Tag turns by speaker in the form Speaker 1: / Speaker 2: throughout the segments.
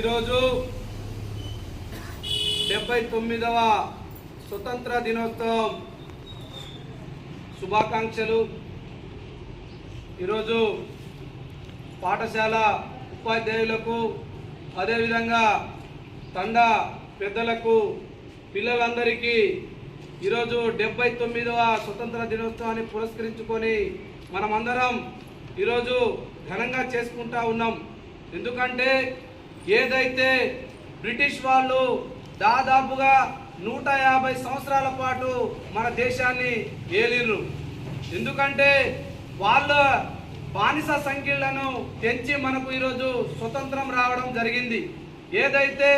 Speaker 1: ఈరోజు డెబ్బై తొమ్మిదవ స్వతంత్ర దినోత్సవం. శుభాకాంక్షలు. ఈరోజు పాఠశాల ఉపాధ్యాయులకు అదేవిధంగా తండ పెద్దలకు పిల్లలందరికీ ఈరోజు డెబ్బై తొమ్మిదవ స్వతంత్ర దినోత్సవాన్ని పురస్కరించుకొని మనమందరం ఈరోజు ఘనంగా చేసుకుంటా ఉన్నాం. ఎందుకంటే ఏదైతే బ్రిటిష్ వాళ్ళు దాదాపుగా నూట యాభై సంవత్సరాల పాటు మన దేశాన్ని ఏలిరు ఎందుకంటే వాళ్ళ బానిస సంఖ్యలను తెంచి మనకు ఈరోజు స్వతంత్రం రావడం జరిగింది. ఏదైతే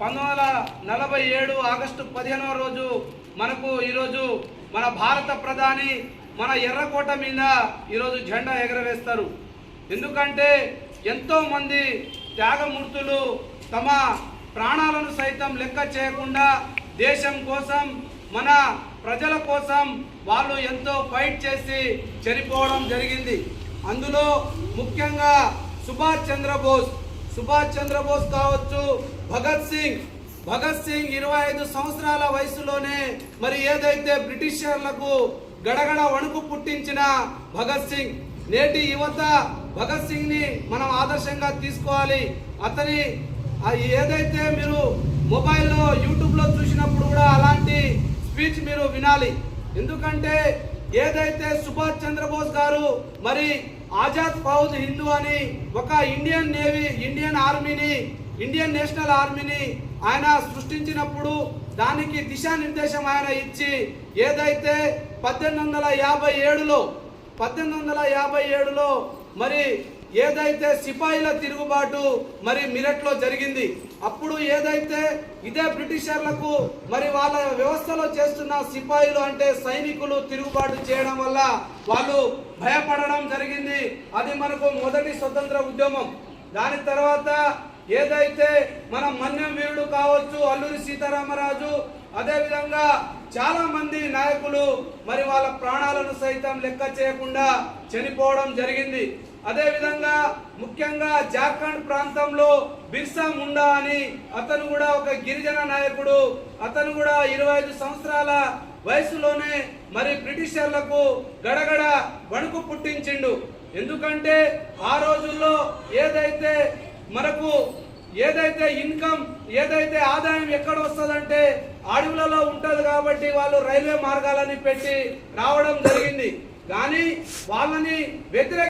Speaker 1: పంతొమ్మిది వందల నలభై ఏడు ఆగస్టు పదిహేనవ రోజు మనకు ఈరోజు మన భారత ప్రధాని మన ఎర్రకోట మీద ఈరోజు జెండా ఎగరవేస్తారు. ఎందుకంటే ఎంతోమంది త్యాగమూర్తులు తమ ప్రాణాలను సైతం లెక్క చేయకుండా దేశం కోసం మన ప్రజల కోసం వాళ్ళు ఎంతో ఫైట్ చేసి చనిపోవడం జరిగింది. అందులో ముఖ్యంగా సుభాష్ చంద్రబోస్. సుభాష్ చంద్రబోస్ కావచ్చు భగత్ సింగ్. భగత్ సింగ్ ఇరవై ఐదు సంవత్సరాల వయసులోనే మరి ఏదైతే బ్రిటిషర్లకు గడగడ వణుకు పుట్టించిన భగత్ సింగ్ నేటి యువత భగత్ సింగ్ని మనం ఆదర్శంగా తీసుకోవాలి. అతని ఏదైతే మీరు మొబైల్లో యూట్యూబ్లో చూసినప్పుడు కూడా అలాంటి స్పీచ్ మీరు వినాలి. ఎందుకంటే ఏదైతే సుభాష్ చంద్రబోస్ గారు మరి ఆజాద్ ఫౌజ్ హిందూ అని ఒక ఇండియన్ నేవీ ఇండియన్ ఆర్మీని ఇండియన్ నేషనల్ ఆర్మీని ఆయన సృష్టించినప్పుడు దానికి దిశానిర్దేశం ఆయన ఇచ్చి ఏదైతే పద్దెనిమిది వందల యాభై ఏడులో పద్దెనిమిది వందల యాభై ఏడులో మరి ఏదైతే సిపాయిల తిరుగుబాటు మరి మిరట్లో జరిగింది అప్పుడు ఏదైతే ఇదే బ్రిటిషర్లకు మరి వాళ్ళ వ్యవస్థలో చేస్తున్న సిపాయిలు అంటే సైనికులు తిరుగుబాటు చేయడం వల్ల వాళ్ళు భయపడడం జరిగింది. అది మనకు మొదటి స్వతంత్ర ఉద్యమం. దాని తర్వాత ఏదైతే మన మన్యం వీరుడు కావచ్చు అల్లూరి సీతారామరాజు అదేవిధంగా చాలా మంది నాయకులు మరి వాళ్ళ ప్రాణాలను సైతం లెక్క చేయకుండా చనిపోవడం జరిగింది. అదేవిధంగా ముఖ్యంగా జార్ఖండ్ ప్రాంతంలో బిర్సా ముండా అని అతను కూడా ఒక గిరిజన నాయకుడు. అతను కూడా ఇరవై ఐదు సంవత్సరాల వయసులోనే మరి బ్రిటిషర్లకు గడగడ వణుకు పుట్టించిండు. ఎందుకంటే ఆ రోజుల్లో ఏదైతే మనకు ఏదైతే ఇన్కమ్ ఏదైతే ఆదాయం ఎక్కడ వస్తుందంటే అడవులలో ఉంటుంది కాబట్టి వాళ్ళు రైల్వే మార్గాలని పెట్టి రావడం జరిగింది. కానీ వాళ్ళని వ్యతిరేక